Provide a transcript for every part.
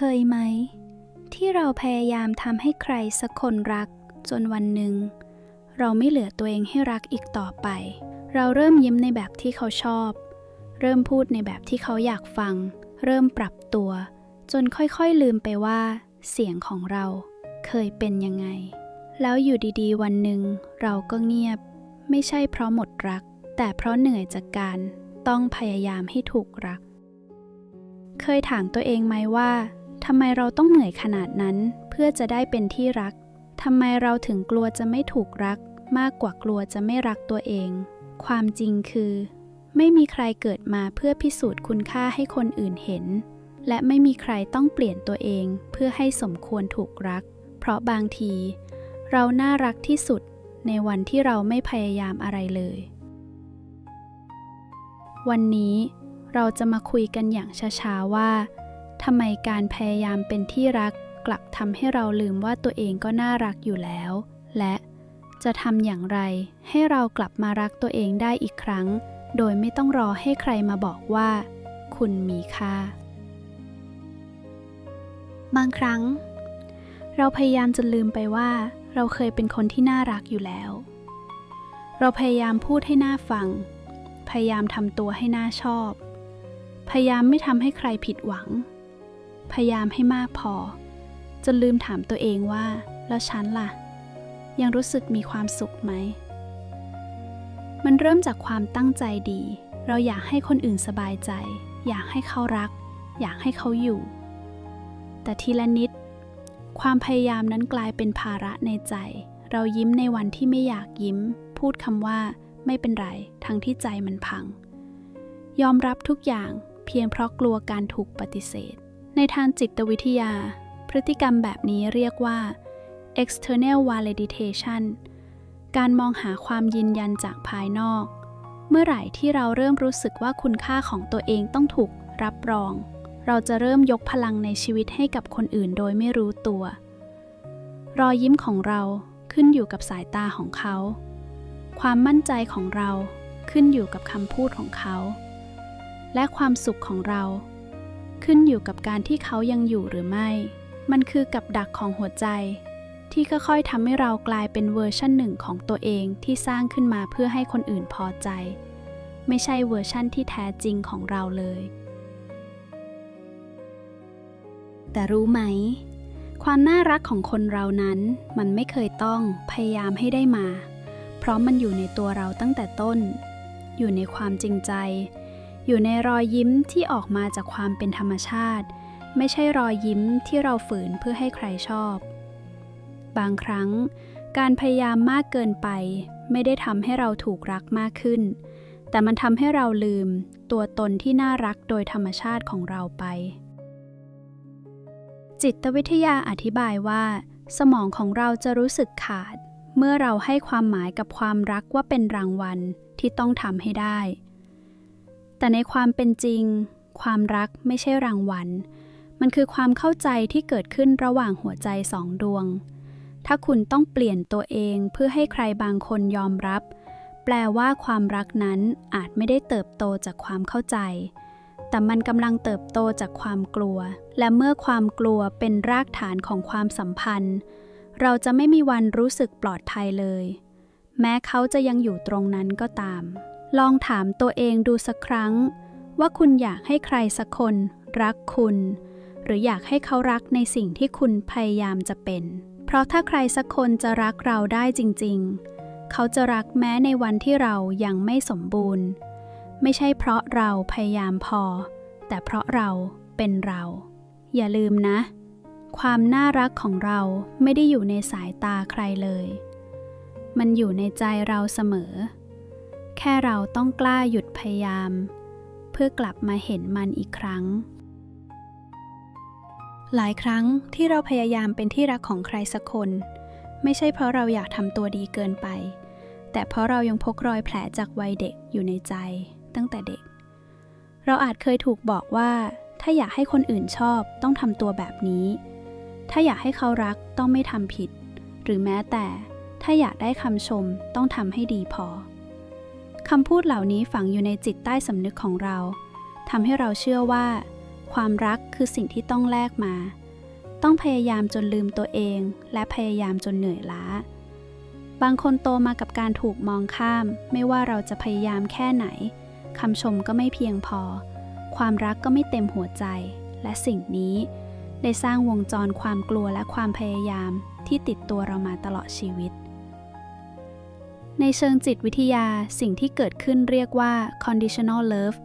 เคยไหม ที่เราพยายามทำให้ใครสักคนรัก จนวันหนึ่ง เราไม่เหลือตัวเองให้รักอีกต่อไป เราเริ่มยิ้มในแบบที่เขาชอบ เริ่มพูดในแบบที่เขาอยากฟัง เริ่มปรับตัว จนค่อยๆลืมไปว่า เสียงของเราเคยเป็นยังไง แล้วอยู่ดีๆ วันหนึ่งเราก็เงียบ ไม่ใช่เพราะหมดรัก แต่เพราะเหนื่อยจากการต้องพยายามให้ถูกรัก เคยถามตัวเองไหมว่า ทำไมเราต้องเหนื่อยขนาดนั้นเพื่อจะได้เป็นที่รัก ทำไมเราถึงกลัวจะไม่ถูกรัก มากกว่ากลัวจะไม่รักตัวเอง ความจริงคือ ไม่มีใครเกิดมาเพื่อพิสูจน์คุณค่าให้คนอื่นเห็น และไม่มีใครต้องเปลี่ยนตัวเองเพื่อให้สมควรถูกรัก เพราะบางที เราน่ารักที่สุดในวันที่เราไม่พยายามอะไรเลย วันนี้เราจะมาคุยกันอย่างช้าๆว่า ทำไมการพยายามเป็นที่รักกลับทำให้เราลืมว่าตัวเองก็น่ารักอยู่แล้ว และจะทำอย่างไรให้เรากลับมารักตัวเองได้อีกครั้ง โดยไม่ต้องรอให้ใครมาบอกว่า คุณมีค่า บางครั้ง เราพยายามจนลืมไปว่า เราเคยเป็นคนที่น่ารักอยู่แล้ว เราพยายามพูดให้น่าฟัง พยายามทำตัวให้น่าชอบ พยายามไม่ทำให้ใครผิดหวัง พยายามให้มากพอ จนลืมถามตัวเองว่า แล้วฉันล่ะ ยังรู้สึกมีความสุขไหม มันเริ่มจากความตั้งใจดี เราอยากให้คนอื่นสบายใจ อยากให้เขารัก อยากให้เขาอยู่ แต่ทีละนิด ความพยายามนั้นกลายเป็นภาระในใจ เรายิ้มในวันที่ไม่อยากยิ้ม พูดคำว่าไม่เป็นไร ทั้งที่ใจมันพัง ยอมรับทุกอย่างเพียงเพราะกลัวการถูกปฏิเสธ ในทางจิตวิทยา พฤติกรรมแบบนี้เรียกว่า external validation การมองหาความยืนยันจากภายนอก เมื่อไหร่ที่เราเริ่มรู้สึกว่าคุณค่าของตัวเองต้องถูกรับรอง เราจะเริ่มยกพลังในชีวิตให้กับคนอื่นโดยไม่รู้ตัว รอยยิ้มของเราขึ้นอยู่กับสายตาของเขา ความมั่นใจของเราขึ้นอยู่กับคำพูดของเขา และความสุขของเรา ขึ้นอยู่กับการที่เขายังอยู่หรือไม่ มันคือกับดักของหัวใจ ที่ค่อยๆทำให้เรากลายเป็นเวอร์ชันหนึ่งของตัวเองที่สร้างขึ้นมาเพื่อให้คนอื่นพอใจ ไม่ใช่เวอร์ชั่นที่แท้จริงของเราเลย แต่รู้ไหม ความน่ารักของคนเรานั้น มันไม่เคยต้องพยายามให้ได้มา เพราะมันอยู่ในตัวเราตั้งแต่ต้น อยู่ในความจริงใจ อยู่ในรอยยิ้มที่ออกมาจากความเป็นธรรมชาติ ไม่ใช่รอยยิ้มที่เราฝืนเพื่อให้ใครชอบ บางครั้ง การพยายามมากเกินไป ไม่ได้ทำให้เราถูกรักมากขึ้น แต่มันทำให้เราลืมตัวตนที่น่ารักโดยธรรมชาติของเราไป จิตวิทยาอธิบายว่า สมองของเราจะรู้สึกขาด เมื่อเราให้ความหมายกับความรักว่าเป็นรางวัลที่ต้องทำให้ได้ แต่ในความเป็นจริง ความรักไม่ใช่รางวัล มันคือความเข้าใจที่เกิดขึ้นระหว่างหัวใจสองดวง ถ้าคุณต้องเปลี่ยนตัวเองเพื่อให้ใครบางคนยอมรับ แปลว่าความรักนั้นอาจไม่ได้เติบโตจากความเข้าใจ แต่มันกำลังเติบโตจากความกลัว และเมื่อความกลัวเป็นรากฐานของความสัมพันธ์ เราจะไม่มีวันรู้สึกปลอดภัยเลย แม้เขาจะยังอยู่ตรงนั้นก็ตาม ลองถามตัวเองดูสักครั้ง ว่าคุณอยากให้ใครสักคนรักคุณ หรืออยากให้เขารักในสิ่งที่คุณพยายามจะเป็น เพราะถ้าใครสักคนจะรักเราได้จริง ๆ เขาจะรักแม้ในวันที่เรายังไม่สมบูรณ์ ไม่ใช่เพราะเราพยายามพอ แต่เพราะเราเป็นเรา อย่าลืมนะ ความน่ารักของเราไม่ได้อยู่ในสายตาใครเลย มันอยู่ในใจเราเสมอ แค่เราต้องกล้าหยุดพยายาม เพื่อกลับมาเห็นมันอีกครั้ง หลายครั้งที่เราพยายามเป็นที่รักของใครสักคน ไม่ใช่เพราะเราอยากทำตัวดีเกินไป แต่เพราะเรายังพกรอยแผลจากวัยเด็กอยู่ในใจตั้งแต่เด็ก เราอาจเคยถูกบอกว่า ถ้าอยากให้คนอื่นชอบต้องทำตัวแบบนี้ ถ้าอยากให้เขารักต้องไม่ทำผิด หรือแม้แต่ ถ้าอยากได้คำชมต้องทำให้ดีพอ คำพูดเหล่านี้ฝังอยู่ในจิตใต้สำนึกของเราทำให้เราเชื่อว่า ความรักคือสิ่งที่ต้องแลกมา ต้องพยายามจนลืมตัวเอง และพยายามจนเหนื่อยล้า บางคนโตมากับการถูกมองข้าม ไม่ว่าเราจะพยายามแค่ไหนคำชมก็ไม่เพียงพอ ความรักก็ไม่เต็มหัวใจ และสิ่งนี้ ได้สร้างวงจรความกลัวและความพยายามที่ติดตัวเรามาตลอดชีวิต ในเชิงจิตวิทยาสิ่งที่เกิดขึ้นเรียกว่า conditional love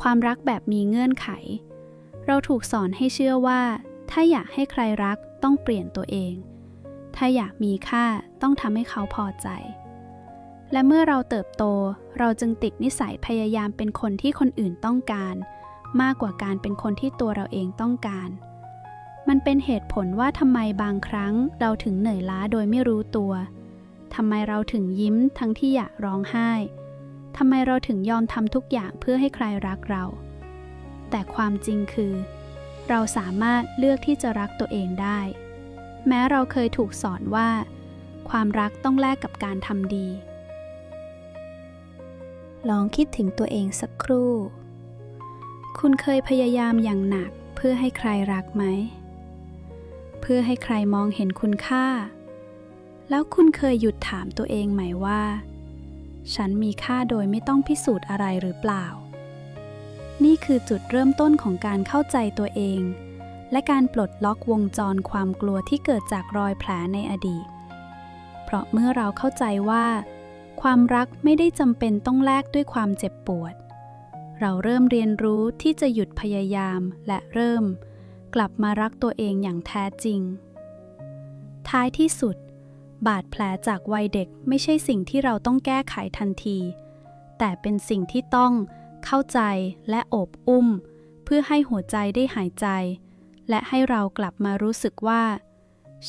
ความรักแบบมีเงื่อนไข เราถูกสอนให้เชื่อว่า ถ้าอยากให้ใครรักต้องเปลี่ยนตัวเอง ถ้าอยากมีค่าต้องทำให้เขาพอใจ และเมื่อเราเติบโต เราจึงติดนิสัยพยายามเป็นคนที่คนอื่นต้องการ มากกว่าการเป็นคนที่ตัวเราเองต้องการ มันเป็นเหตุผลว่าทำไมบางครั้งเราถึงเหนื่อยล้าโดยไม่รู้ตัว ทำไมเราถึงยิ้มทั้งที่อยากร้องไห้ ทำไมเราถึงยอมทำทุกอย่างเพื่อให้ใครรักเรา แต่ความจริงคือ เราสามารถเลือกที่จะรักตัวเองได้ แม้เราเคยถูกสอนว่า ความรักต้องแลกกับการทำดี ลองคิดถึงตัวเองสักครู่ คุณเคยพยายามอย่างหนักเพื่อให้ใครรักไหม เพื่อให้ใครมองเห็นคุณค่า แล้วคุณเคยหยุดถามตัวเองไหมว่า ฉันมีค่าโดยไม่ต้องพิสูจน์อะไรหรือเปล่า นี่คือจุดเริ่มต้นของการเข้าใจตัวเอง และการปลดล็อกวงจรความกลัวที่เกิดจากรอยแผลในอดีต เพราะเมื่อเราเข้าใจว่า ความรักไม่ได้จำเป็นต้องแลกด้วยความเจ็บปวด เราเริ่มเรียนรู้ที่จะหยุดพยายามและเริ่ม กลับมารักตัวเองอย่างแท้จริง ท้ายที่สุด บาดแผลจากวัยเด็กไม่ใช่สิ่งที่เราต้องแก้ไขทันที แต่เป็นสิ่งที่ต้องเข้าใจและโอบอุ้ม เพื่อให้หัวใจได้หายใจ และให้เรากลับมารู้สึกว่า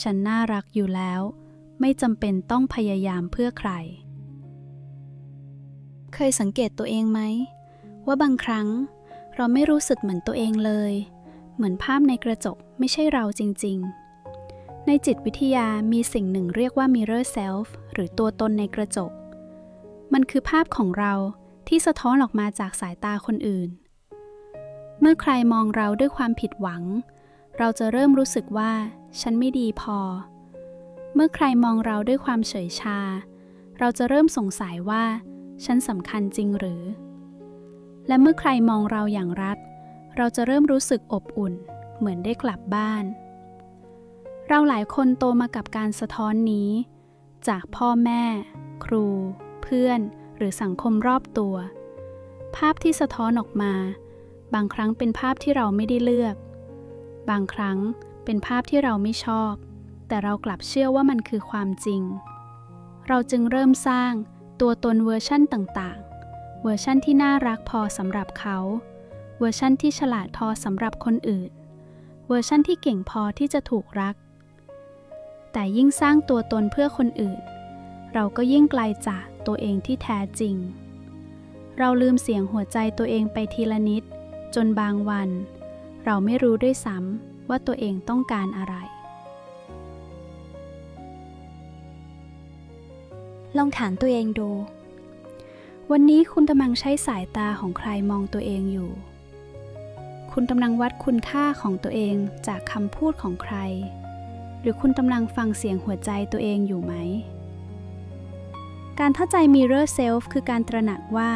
ฉันน่ารักอยู่แล้ว ไม่จำเป็นต้องพยายามเพื่อใคร เคยสังเกตตัวเองไหม ว่าบางครั้ง เราไม่รู้สึกเหมือนตัวเองเลย เหมือนภาพในกระจกไม่ใช่เราจริง ๆ ในจิตวิทยามีสิ่งหนึ่งเรียกว่า mirror self หรือตัวตนในกระจก มันคือภาพของเราที่สะท้อนออกมาจากสายตาคนอื่น เมื่อใครมองเราด้วยความผิดหวัง เราจะเริ่มรู้สึกว่า ฉันไม่ดีพอ เมื่อใครมองเราด้วยความเฉยชา เราจะเริ่มสงสัยว่า ฉันสำคัญจริงหรือ และเมื่อใครมองเราอย่างรักเราจะเริ่มรู้สึกอบอุ่น เหมือนได้กลับบ้าน เราหลายคนโตมากับการสะท้อนนี้ จากพ่อแม่ ครู เพื่อน หรือสังคมรอบตัว ภาพที่สะท้อนออกมา บางครั้งเป็นภาพที่เราไม่ได้เลือก บางครั้งเป็นภาพที่เราไม่ชอบ แต่เรากลับเชื่อว่ามันคือความจริง เราจึงเริ่มสร้างตัวตนเวอร์ชั่นต่างๆ เวอร์ชั่นที่น่ารักพอสำหรับเขา เวอร์ชั่นที่ฉลาดพอสำหรับคนอื่น เวอร์ชั่นที่เก่งพอที่จะถูกรัก แต่ยิ่งสร้างตัวตนเพื่อคนอื่น เราก็ยิ่งไกลจากตัวเองที่แท้จริง เราลืมเสียงหัวใจตัวเองไปทีละนิด จนบางวัน เราไม่รู้ด้วยซ้ำว่าตัวเองต้องการอะไร ลองถามตัวเองดู วันนี้คุณกำลังใช้สายตาของใครมองตัวเองอยู่ คุณกำลังวัดคุณค่าของตัวเองจากคำพูดของใคร หรือคุณกำลังฟังเสียงหัวใจตัวเองอยู่ไหม การเข้าใจ mirror self คือการตระหนักว่า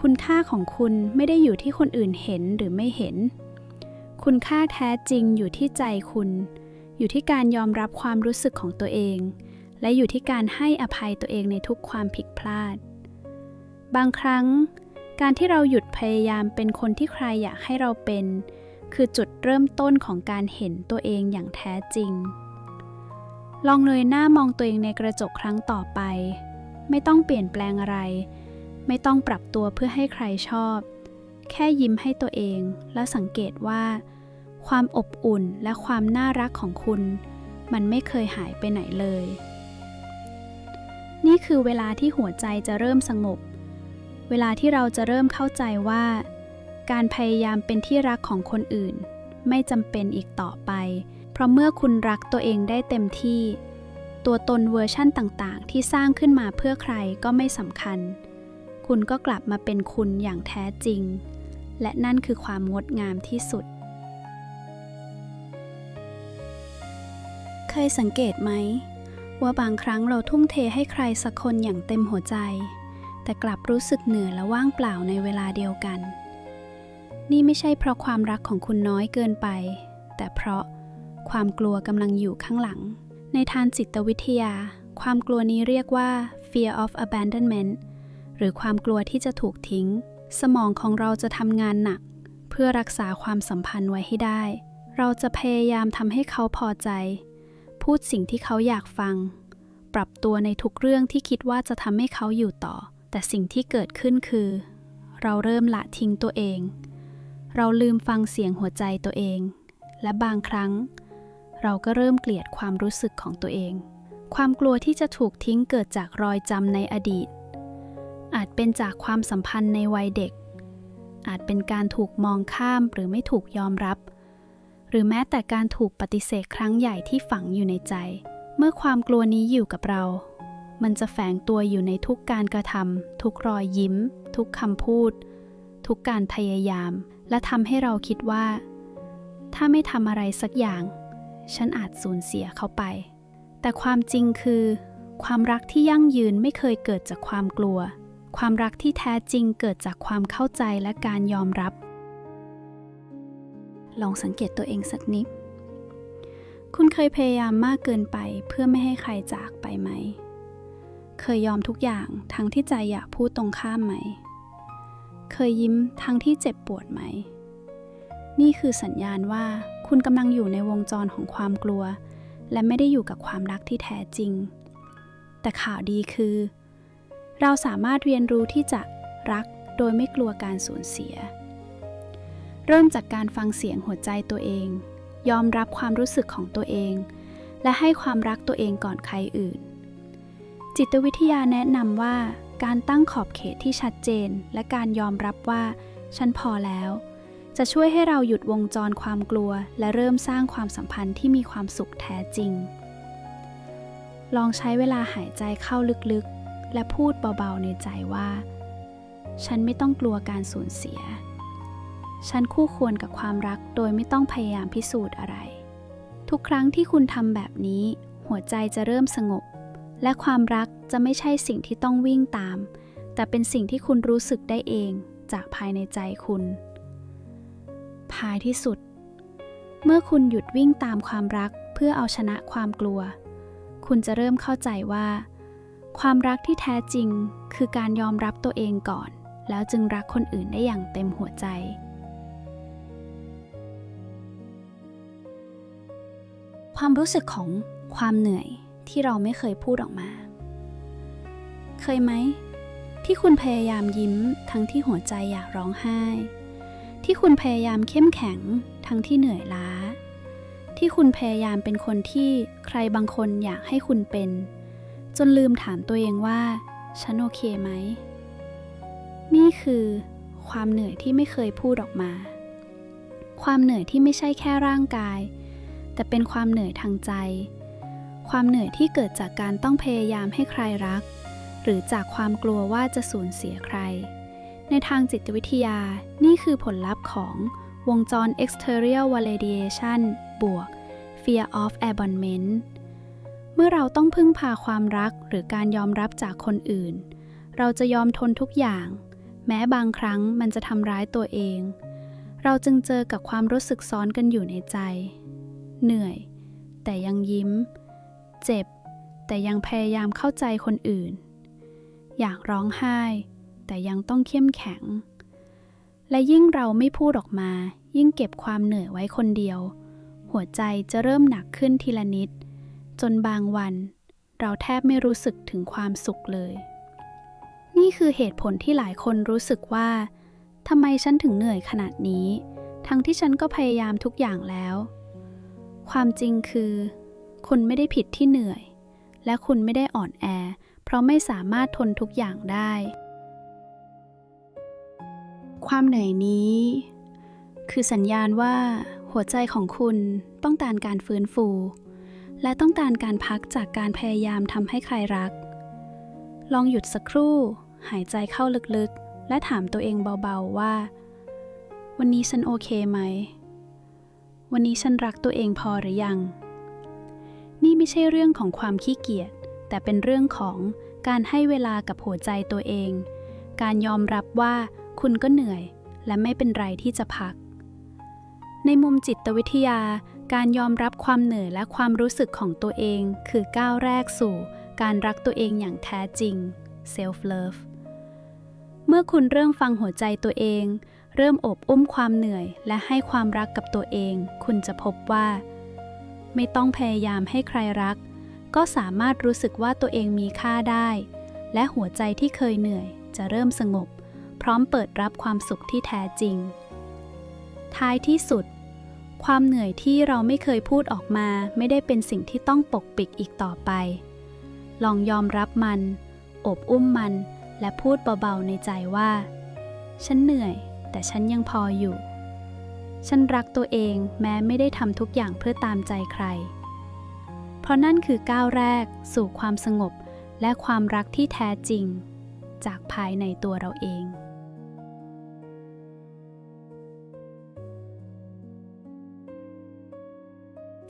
คุณค่าของคุณไม่ได้อยู่ที่คนอื่นเห็นหรือไม่เห็น คุณค่าแท้จริงอยู่ที่ใจคุณ อยู่ที่การยอมรับความรู้สึกของตัวเอง และอยู่ที่การให้อภัยตัวเองในทุกความผิดพลาด บางครั้ง การที่เราหยุดพยายามเป็นคนที่ใครอยากให้เราเป็นคือจุดเริ่มต้นของการเห็นตัวเองอย่างแท้จริง ลองเงยหน้ามองตัวเองในกระจกครั้งต่อไป ไม่ต้องเปลี่ยนแปลงอะไร ไม่ต้องปรับตัวเพื่อให้ใครชอบ แค่ยิ้มให้ตัวเอง แล้วสังเกตว่า ความอบอุ่นและความน่ารักของคุณ มันไม่เคยหายไปไหนเลย นี่คือเวลาที่หัวใจจะเริ่มสงบ เวลาที่เราจะเริ่มเข้าใจว่า การพยายามเป็นที่รักของคนอื่น ไม่จำเป็นอีกต่อไป เพราะเมื่อคุณรักตัวเองได้เต็มที่ ตัวตนเวอร์ชั่นต่างๆ ที่สร้างขึ้นมาเพื่อใครก็ไม่สำคัญ คุณก็กลับมาเป็นคุณอย่างแท้จริง และนั่นคือความงดงามที่สุด เคยสังเกตไหม ว่าบางครั้งเราทุ่มเทให้ใครสักคนอย่างเต็มหัวใจ แต่กลับรู้สึกเหนื่อยและว่างเปล่าในเวลาเดียวกัน นี่ไม่ใช่เพราะความรักของคุณน้อยเกินไป แต่เพราะ ความกลัวกำลังอยู่ข้างหลัง ในทางจิตวิทยา ความกลัวนี้เรียกว่า fear of abandonment หรือความกลัวที่จะถูกทิ้ง สมองของเราจะทำงานหนัก เพื่อรักษาความสัมพันธ์ไว้ให้ได้ เราจะพยายามทำให้เขาพอใจ พูดสิ่งที่เขาอยากฟัง ปรับตัวในทุกเรื่องที่คิดว่าจะทำให้เขาอยู่ต่อ แต่สิ่งที่เกิดขึ้นคือ เราเริ่มละทิ้งตัวเอง เราลืมฟังเสียงหัวใจตัวเอง และบางครั้ง เราก็เริ่มเกลียดความรู้สึกของตัวเอง ความกลัวที่จะถูกทิ้งเกิดจากรอยจำในอดีต อาจเป็นจากความสัมพันธ์ในวัยเด็ก อาจเป็นการถูกมองข้ามหรือไม่ถูกยอมรับ หรือแม้แต่การถูกปฏิเสธครั้งใหญ่ที่ฝังอยู่ในใจ เมื่อความกลัวนี้อยู่กับเรา มันจะแฝงตัวอยู่ในทุกการกระทำทุกรอยยิ้ม ทุกคำพูด ทุกการพยายาม และทำให้เราคิดว่า ถ้าไม่ทำอะไรสักอย่าง ฉันอาจสูญเสียเขาไป แต่ความจริงคือ ความรักที่ยั่งยืนไม่เคยเกิดจากความกลัว ความรักที่แท้จริงเกิดจากความเข้าใจและการยอมรับ ลองสังเกตตัวเองสักนิด คุณเคยพยายามมากเกินไปเพื่อไม่ให้ใครจากไปไหม เคยยอมทุกอย่างทั้งที่ใจอยากพูดตรงข้ามไหม เคยยิ้มทั้งที่เจ็บปวดไหม นี่คือสัญญาณว่า คุณกำลังอยู่ในวงจรของความกลัว และไม่ได้อยู่กับความรักที่แท้จริง แต่ข่าวดีคือ เราสามารถเรียนรู้ที่จะรักโดยไม่กลัวการสูญเสีย เริ่มจากการฟังเสียงหัวใจตัวเอง ยอมรับความรู้สึกของตัวเอง และให้ความรักตัวเองก่อนใครอื่น จิตวิทยาแนะนำว่าการตั้งขอบเขตที่ชัดเจน และการยอมรับว่า ฉันพอแล้ว จะช่วยให้เราหยุดวงจรความกลัว และเริ่มสร้างความสัมพันธ์ที่มีความสุขแท้จริง ลองใช้เวลาหายใจเข้าลึกๆ และพูดเบาๆในใจว่า ฉันไม่ต้องกลัวการสูญเสีย ฉันคู่ควรกับความรักโดยไม่ต้องพยายามพิสูจน์อะไร ทุกครั้งที่คุณทำแบบนี้ หัวใจจะเริ่มสงบ และความรักจะไม่ใช่สิ่งที่ต้องวิ่งตาม แต่เป็นสิ่งที่คุณรู้สึกได้เองจากภายในใจคุณ ท้ายที่สุด เมื่อคุณหยุดวิ่งตามความรักเพื่อเอาชนะความกลัว คุณจะเริ่มเข้าใจว่า ความรักที่แท้จริงคือการยอมรับตัวเองก่อน แล้วจึงรักคนอื่นได้อย่างเต็มหัวใจ ความรู้สึกของความเหนื่อยที่เราไม่เคยพูดออกมา เคยไหม ที่คุณพยายามยิ้มทั้งที่หัวใจอยากร้องไห้ ที่คุณพยายามเข้มแข็งทั้งที่เหนื่อยล้า ที่คุณพยายามเป็นคนที่ใครบางคนอยากให้คุณเป็น จนลืมถามตัวเองว่า ฉันโอเคไหม นี่คือความเหนื่อยที่ไม่เคยพูดออกมา ความเหนื่อยที่ไม่ใช่แค่ร่างกาย แต่เป็นความเหนื่อยทางใจ ความเหนื่อยที่เกิดจากการต้องพยายามให้ใครรัก หรือจากความกลัวว่าจะสูญเสียใคร ในทางจิตวิทยา นี่คือผลลัพธ์ของวงจร exterior validation บวก fear of abandonment เมื่อเราต้องพึ่งพาความรักหรือการยอมรับจากคนอื่น เราจะยอมทนทุกอย่าง แม้บางครั้งมันจะทำร้ายตัวเอง เราจึงเจอกับความรู้สึกซ้อนกันอยู่ในใจ เหนื่อย แต่ยังยิ้ม เจ็บ แต่ยังพยายามเข้าใจคนอื่น อยากร้องไห้ แต่ยังต้องเข้มแข็ง และยิ่งเราไม่พูดออกมา ยิ่งเก็บความเหนื่อยไว้คนเดียว หัวใจจะเริ่มหนักขึ้นทีละนิด จนบางวัน เราแทบไม่รู้สึกถึงความสุขเลย นี่คือเหตุผลที่หลายคนรู้สึกว่าทำไมฉันถึงเหนื่อยขนาดนี้ ทั้งที่ฉันก็พยายามทุกอย่างแล้ว ความจริงคือ คุณไม่ได้ผิดที่เหนื่อย และคุณไม่ได้อ่อนแอ เพราะไม่สามารถทนทุกอย่างได้ ความเหนื่อยนี้ คือสัญญาณว่าหัวใจของคุณต้องการการฟื้นฟู และต้องการการพักจากการพยายามทำให้ใครรัก ลองหยุดสักครู่ หายใจเข้าลึกๆ และถามตัวเองเบาๆว่า วันนี้ฉันโอเคไหม วันนี้ฉันรักตัวเองพอหรือยัง นี่ไม่ใช่เรื่องของความขี้เกียจแต่เป็นเรื่องของการให้เวลากับหัวใจตัวเอง การยอมรับว่า คุณก็เหนื่อยและไม่เป็นไรที่จะพัก ในมุมจิตวิทยา การยอมรับความเหนื่อยและความรู้สึกของตัวเอง คือก้าวแรกสู่ การรักตัวเองอย่างแท้จริง self love เมื่อคุณเริ่มฟังหัวใจตัวเอง เริ่มอบอุ้มความเหนื่อย และให้ความรักกับตัวเอง คุณจะพบว่า ไม่ต้องพยายามให้ใครรัก ก็สามารถรู้สึกว่าตัวเองมีค่าได้ และหัวใจที่เคยเหนื่อยจะเริ่มสงบ พร้อมเปิดรับความสุขที่แท้จริง ท้ายที่สุด ความเหนื่อยที่เราไม่เคยพูดออกมาไม่ได้เป็นสิ่งที่ต้องปกปิดอีกต่อไป ลองยอมรับมัน อบอุ้มมัน และพูดเบาๆในใจว่า ฉันเหนื่อย แต่ฉันยังพออยู่ ฉันรักตัวเองแม้ไม่ได้ทำทุกอย่างเพื่อตามใจใคร เพราะนั่นคือก้าวแรกสู่ความสงบและความรักที่แท้จริง จากภายในตัวเราเอง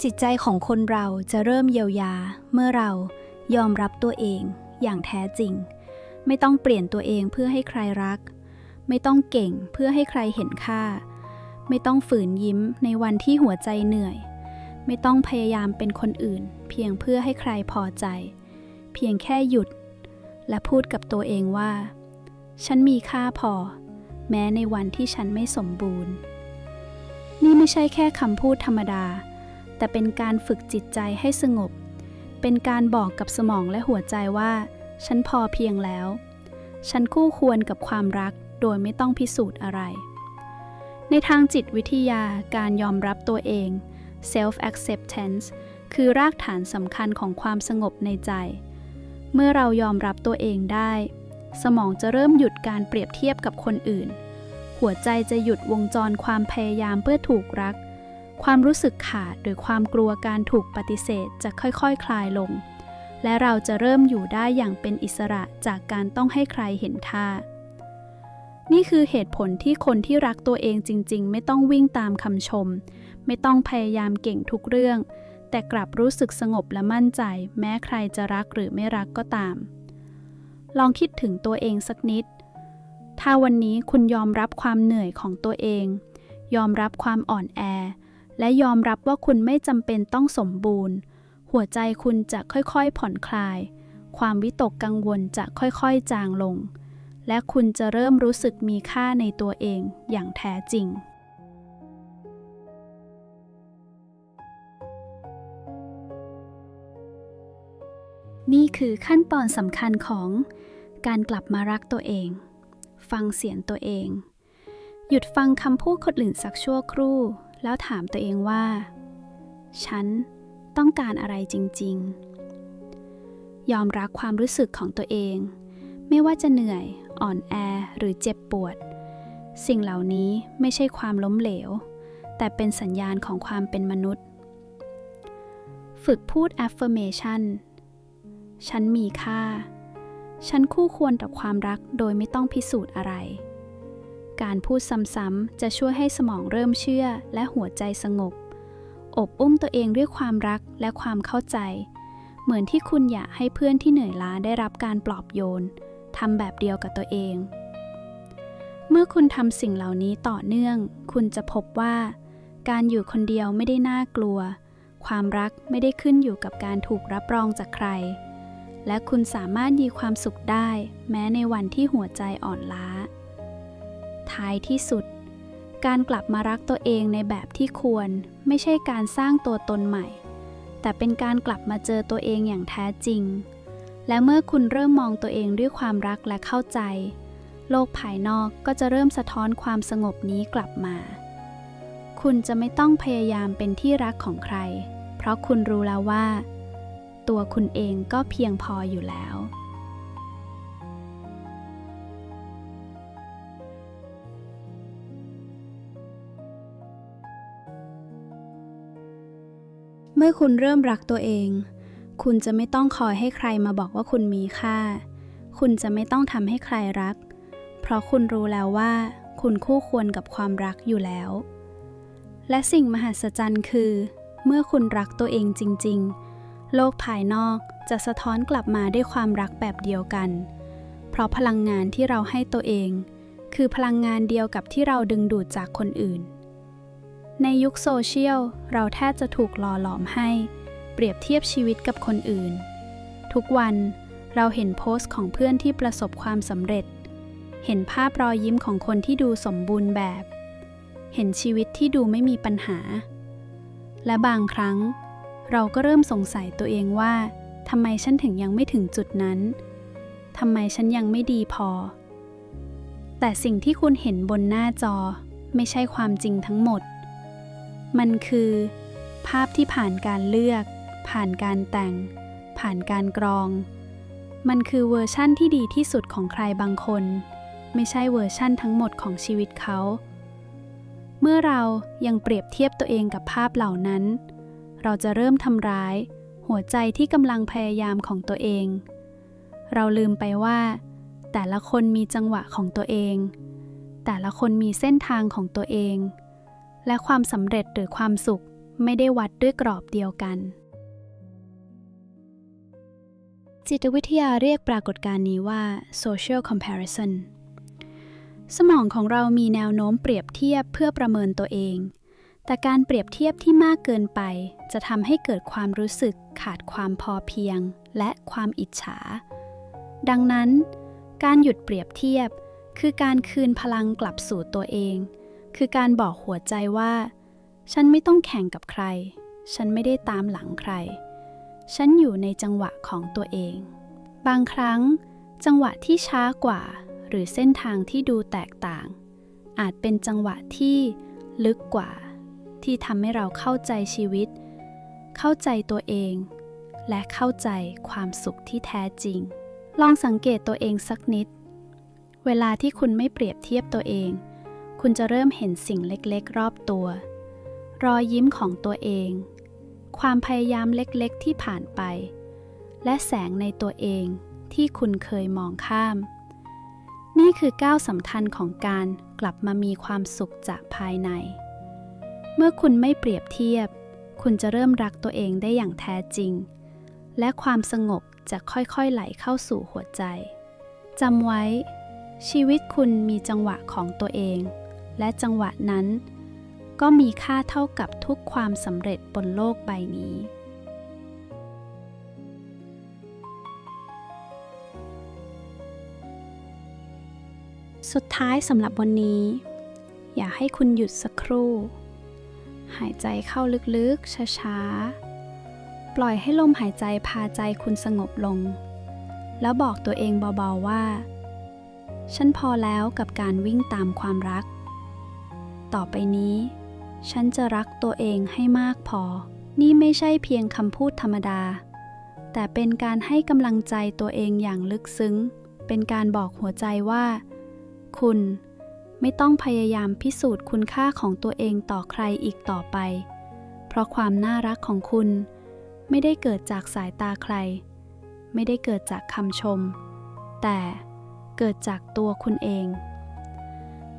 จิตใจของคนเราจะเริ่มเยียวยา เมื่อเรายอมรับตัวเองอย่างแท้จริง ไม่ต้องเปลี่ยนตัวเองเพื่อให้ใครรัก ไม่ต้องเก่งเพื่อให้ใครเห็นค่า ไม่ต้องฝืนยิ้มในวันที่หัวใจเหนื่อย ไม่ต้องพยายามเป็นคนอื่น เพียงเพื่อให้ใครพอใจ เพียงแค่หยุด และพูดกับตัวเองว่า ฉันมีค่าพอ แม้ในวันที่ฉันไม่สมบูรณ์ นี่ไม่ใช่แค่คำพูดธรรมดา แต่เป็นการฝึกจิตใจให้สงบ เป็นการบอกกับสมองและหัวใจว่า ฉันพอเพียงแล้ว ฉันคู่ควรกับความรักโดยไม่ต้องพิสูจน์อะไร ในทางจิตวิทยาการยอมรับตัวเอง self acceptance คือรากฐานสำคัญของความสงบในใจ เมื่อเรายอมรับตัวเองได้ สมองจะเริ่มหยุดการเปรียบเทียบกับคนอื่น หัวใจจะหยุดวงจรความพยายามเพื่อถูกรัก ความรู้สึกขาดหรือความกลัวการถูกปฏิเสธจะค่อยๆคคลายลง และเราจะเริ่มอยู่ได้อย่างเป็นอิสระจากการต้องให้ใครเห็นท่า นี่คือเหตุผลที่คนที่รักตัวเองจริง ๆ ไม่ต้องวิ่งตามคำชม ไม่ต้องพยายามเก่งทุกเรื่อง แต่กลับรู้สึกสงบและมั่นใจ แม้ใครจะรักหรือไม่รักก็ตาม ลองคิดถึงตัวเองสักนิด ถ้าวันนี้คุณยอมรับความเหนื่อยของตัวเอง ยอมรับความอ่อนแอ และยอมรับว่าคุณไม่จำเป็นต้องสมบูรณ์ หัวใจคุณจะค่อยๆผ่อนคลาย ความวิตกกังวลจะค่อยๆจางลง และคุณจะเริ่มรู้สึกมีค่าในตัวเองอย่างแท้จริงนี่คือขั้นตอนสำคัญของการกลับมารักตัวเอง ฟังเสียงตัวเอง หยุดฟังคำพูดคนอื่นสักชั่วครู่ แล้วถามตัวเองว่า ฉันต้องการอะไรจริง ๆ ยอมรับความรู้สึกของตัวเอง ไม่ว่าจะเหนื่อยอ่อนแอหรือเจ็บปวด สิ่งเหล่านี้ไม่ใช่ความล้มเหลว แต่เป็นสัญญาณของความเป็นมนุษย์ ฝึกพูด affirmation ฉันมีค่า ฉันคู่ควรต่อความรักโดยไม่ต้องพิสูจน์อะไร การพูดซ้ำๆจะช่วยให้สมองเริ่มเชื่อและหัวใจสงบ อบอุ้มตัวเองด้วยความรักและความเข้าใจ เหมือนที่คุณอยากให้เพื่อนที่เหนื่อยล้าได้รับการปลอบโยนทำแบบเดียวกับตัวเอง เมื่อคุณทำสิ่งเหล่านี้ต่อเนื่อง คุณจะพบว่า การอยู่คนเดียวไม่ได้น่ากลัว ความรักไม่ได้ขึ้นอยู่กับการถูกรับรองจากใคร และคุณสามารถมีความสุขได้ แม้ในวันที่หัวใจอ่อนล้า ท้ายที่สุด การกลับมารักตัวเองในแบบที่ควร ไม่ใช่การสร้างตัวตนใหม่ แต่เป็นการกลับมาเจอตัวเองอย่างแท้จริง และเมื่อคุณเริ่มมองตัวเองด้วยความรักและเข้าใจ โลกภายนอกก็จะเริ่มสะท้อนความสงบนี้กลับมา คุณจะไม่ต้องพยายามเป็นที่รักของใคร เพราะคุณรู้แล้วว่า ตัวคุณเองก็เพียงพออยู่แล้ว มื่อคุณเริ่มรักตัวเอง คุณจะไม่ต้องคอยให้ใครมาบอกว่าคุณมีค่า คุณจะไม่ต้องทำให้ใครรัก เพราะคุณรู้แล้วว่า คุณคู่ควรกับความรักอยู่แล้ว และสิ่งมหัศจรรย์คือ เมื่อคุณรักตัวเองจริง ๆ โลกภายนอกจะสะท้อนกลับมาด้วยความรักแบบเดียวกัน เพราะพลังงานที่เราให้ตัวเอง คือพลังงานเดียวกับที่เราดึงดูดจากคนอื่น ในยุคโซเชียล เราแทบจะถูกหล่อหลอมให้ เปรียบเทียบชีวิตกับคนอื่น ทุกวันเราเห็นโพสต์ของเพื่อนที่ประสบความสำเร็จ เห็นภาพรอยยิ้มของคนที่ดูสมบูรณ์แบบ เห็นชีวิตที่ดูไม่มีปัญหา และบางครั้ง เราก็เริ่มสงสัยตัวเองว่าทำไมฉันถึงยังไม่ถึงจุดนั้น ทำไมฉันยังไม่ดีพอ แต่สิ่งที่คุณเห็นบนหน้าจอไม่ใช่ความจริงทั้งหมด มันคือ ภาพที่ผ่านการเลือก ผ่านการแต่ง ผ่านการกรอง มันคือเวอร์ชั่นที่ดีที่สุดของใครบางคน ไม่ใช่เวอร์ชั่นทั้งหมดของชีวิตเขา เมื่อเรายังเปรียบเทียบตัวเองกับภาพเหล่านั้น เราจะเริ่มทำร้าย หัวใจที่กำลังพยายามของตัวเอง เราลืมไปว่า แต่ละคนมีจังหวะของตัวเอง แต่ละคนมีเส้นทางของตัวเอง และความสำเร็จหรือความสุขไม่ได้วัดด้วยกรอบเดียวกัน จิตวิทยาเรียกปรากฏการณ์นี้ว่า social comparison สมองของเรามีแนวโน้มเปรียบเทียบเพื่อประเมินตัวเอง แต่การเปรียบเทียบที่มากเกินไป จะทำให้เกิดความรู้สึกขาดความพอเพียง และความอิจฉา ดังนั้น การหยุดเปรียบเทียบ คือการคืนพลังกลับสู่ตัวเอง คือการบอกหัวใจว่า ฉันไม่ต้องแข่งกับใคร ฉันไม่ได้ตามหลังใคร ฉันอยู่ในจังหวะของตัวเอง บางครั้ง จังหวะที่ช้ากว่า หรือเส้นทางที่ดูแตกต่าง อาจเป็นจังหวะที่ลึกกว่า ที่ทำให้เราเข้าใจชีวิต เข้าใจตัวเอง และเข้าใจความสุขที่แท้จริง ลองสังเกตตัวเองสักนิด เวลาที่คุณไม่เปรียบเทียบตัวเอง คุณจะเริ่มเห็นสิ่งเล็กๆ รอบตัว รอยยิ้มของตัวเอง ความพยายามเล็กๆ ที่ผ่านไป และแสงในตัวเองที่คุณเคยมองข้าม นี่คือก้าวสำคัญของการกลับมามีความสุขจากภายใน เมื่อคุณไม่เปรียบเทียบ คุณจะเริ่มรักตัวเองได้อย่างแท้จริง และความสงบจะค่อยๆไหลเข้าสู่หัวใจจำไว้ชีวิตคุณมีจังหวะของตัวเอง และจังหวะนั้น ก็มีค่าเท่ากับทุกความสำเร็จบนโลกใบนี้ สุดท้ายสำหรับวันนี้ อยากให้คุณหยุดสักครู่ หายใจเข้าลึกๆ ช้าๆ ปล่อยให้ลมหายใจพาใจคุณสงบลง แล้วบอกตัวเองเบาๆว่าฉันพอแล้วกับการวิ่งตามความรัก ต่อไปนี้ ฉันจะรักตัวเองให้มากพอ นี่ไม่ใช่เพียงคำพูดธรรมดา แต่เป็นการให้กำลังใจตัวเองอย่างลึกซึ้ง เป็นการบอกหัวใจว่า คุณไม่ต้องพยายามพิสูจน์คุณค่าของตัวเองต่อใครอีกต่อไป เพราะความน่ารักของคุณ ไม่ได้เกิดจากสายตาใคร ไม่ได้เกิดจากคำชม แต่เกิดจากตัวคุณเอง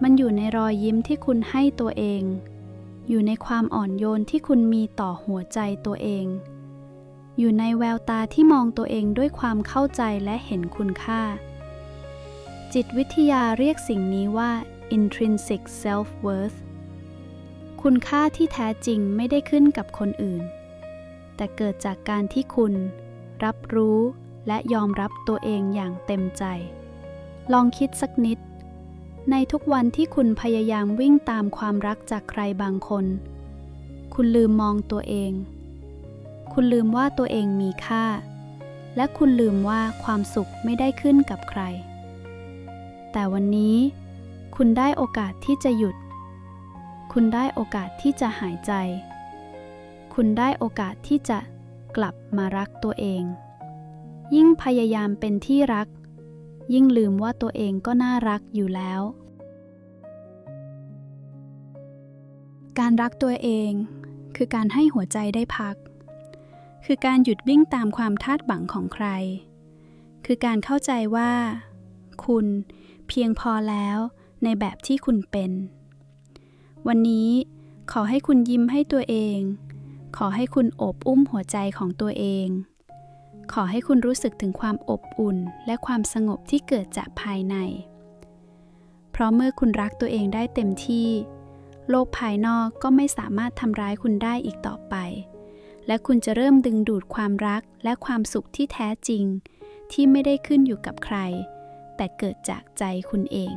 มันอยู่ในรอยยิ้มที่คุณให้ตัวเอง อยู่ในความอ่อนโยนที่คุณมีต่อหัวใจตัวเอง อยู่ในแววตาที่มองตัวเองด้วยความเข้าใจและเห็นคุณค่า จิตวิทยาเรียกสิ่งนี้ว่า intrinsic self-worth คุณค่าที่แท้จริงไม่ได้ขึ้นกับคนอื่น แต่เกิดจากการที่คุณ รับรู้และยอมรับตัวเองอย่างเต็มใจ ลองคิดสักนิด ในทุกวันที่คุณพยายามวิ่งตามความรักจากใครบางคน คุณลืมมองตัวเอง คุณลืมว่าตัวเองมีค่า และคุณลืมว่าความสุขไม่ได้ขึ้นกับใคร แต่วันนี้คุณได้โอกาสที่จะหยุด คุณได้โอกาสที่จะหายใจ คุณได้โอกาสที่จะกลับมารักตัวเอง ยิ่งพยายามเป็นที่รัก ยิ่งลืมว่าตัวเองก็น่ารักอยู่แล้ว การรักตัวเอง คือการให้หัวใจได้พัก คือการหยุดวิ่งตามความคาดหวังของใคร คือการเข้าใจว่า คุณเพียงพอแล้วในแบบที่คุณเป็น วันนี้ขอให้คุณยิ้มให้ตัวเอง ขอให้คุณโอบอุ้มหัวใจของตัวเอง ขอให้คุณรู้สึกถึงความอบอุ่นและความสงบที่เกิดจากภายใน เพราะเมื่อคุณรักตัวเองได้เต็มที่ โลกภายนอกก็ไม่สามารถทำร้ายคุณได้อีกต่อไป และคุณจะเริ่มดึงดูดความรักและความสุขที่แท้จริง ที่ไม่ได้ขึ้นอยู่กับใคร แต่เกิดจากใจคุณเอง